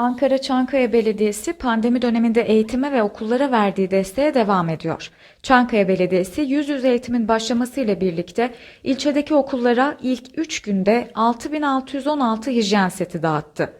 Ankara Çankaya Belediyesi pandemi döneminde eğitime ve okullara verdiği desteğe devam ediyor. Çankaya Belediyesi yüz yüze eğitimin başlamasıyla birlikte ilçedeki okullara ilk 3 günde 6616 hijyen seti dağıttı.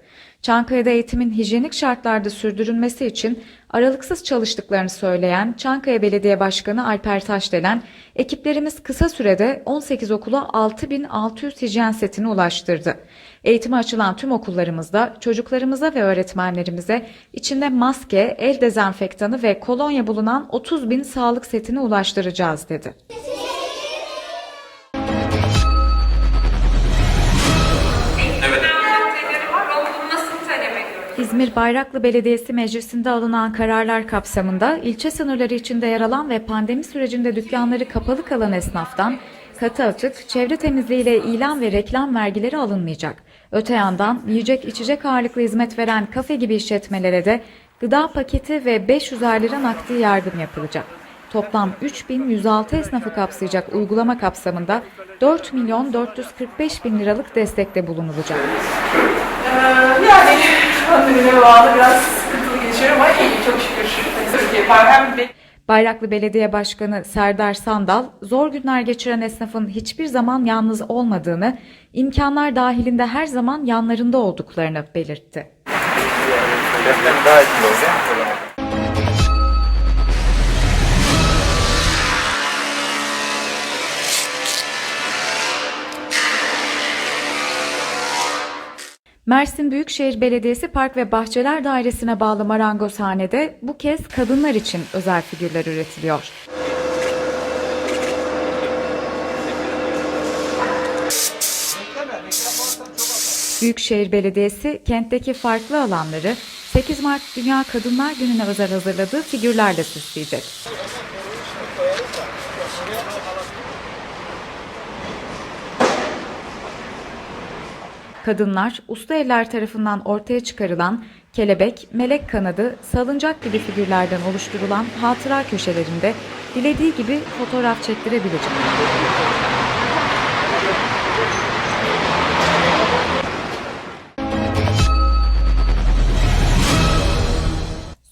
Çankaya'da eğitimin hijyenik şartlarda sürdürülmesi için aralıksız çalıştıklarını söyleyen Çankaya Belediye Başkanı Alper Taşdelen, ekiplerimiz kısa sürede 18 okula 6600 hijyen setini ulaştırdı. Eğitime açılan tüm okullarımızda çocuklarımıza ve öğretmenlerimize içinde maske, el dezenfektanı ve kolonya bulunan 30 bin sağlık setini ulaştıracağız dedi. İzmir Bayraklı Belediyesi Meclisi'nde alınan kararlar kapsamında ilçe sınırları içinde yer alan ve pandemi sürecinde dükkanları kapalı kalan esnaftan katı atık, çevre temizliği ile ilan ve reklam vergileri alınmayacak. Öte yandan yiyecek içecek ağırlıklı hizmet veren kafe gibi işletmelere de gıda paketi ve 500 lira nakdi yardım yapılacak. Toplam 3106 esnafı kapsayacak uygulama kapsamında 4 milyon 445 bin liralık destekte bulunulacak. Ee, yani pandemiye bağlı biraz sıkıntılı geçiyor ama iyi çok şükür. Türkiye hem Bayraklı Belediye Başkanı Serdar Sandal, zor günler geçiren esnafın hiçbir zaman yalnız olmadığını, imkanlar dahilinde her zaman yanlarında olduklarını belirtti. Mersin Büyükşehir Belediyesi Park ve Bahçeler Dairesi'ne bağlı marangozhanede bu kez kadınlar için özel figürler üretiliyor. Büyükşehir Belediyesi kentteki farklı alanları 8 Mart Dünya Kadınlar Günü'ne özel hazırladığı figürlerle süsleyecek. Kadınlar usta eller tarafından ortaya çıkarılan kelebek, melek kanadı, salıncak gibi figürlerden oluşturulan hatıra köşelerinde dilediği gibi fotoğraf çektirebilecek.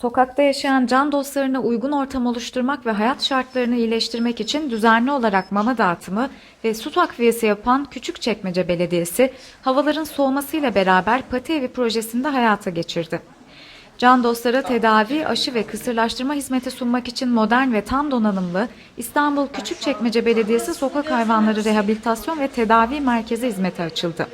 Sokakta yaşayan can dostlarına uygun ortam oluşturmak ve hayat şartlarını iyileştirmek için düzenli olarak mama dağıtımı ve su takviyesi yapan Küçükçekmece Belediyesi, havaların soğumasıyla beraber pati evi projesini de hayata geçirdi. Can dostlara tedavi, aşı ve kısırlaştırma hizmeti sunmak için modern ve tam donanımlı İstanbul Küçükçekmece Belediyesi Sokak Hayvanları Rehabilitasyon ve Tedavi Merkezi hizmeti açıldı.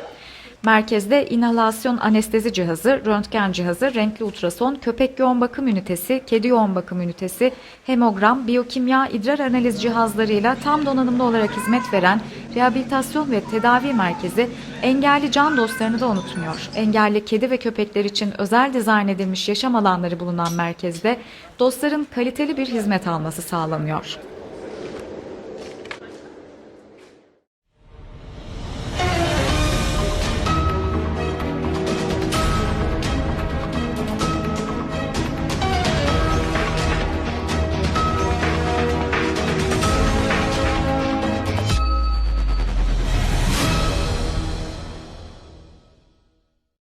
Merkezde inhalasyon anestezi cihazı, röntgen cihazı, renkli ultrason, köpek yoğun bakım ünitesi, kedi yoğun bakım ünitesi, hemogram, biyokimya, idrar analiz cihazlarıyla tam donanımlı olarak hizmet veren rehabilitasyon ve tedavi merkezi engelli can dostlarını da unutmuyor. Engelli kedi ve köpekler için özel dizayn edilmiş yaşam alanları bulunan merkezde dostların kaliteli bir hizmet alması sağlanıyor.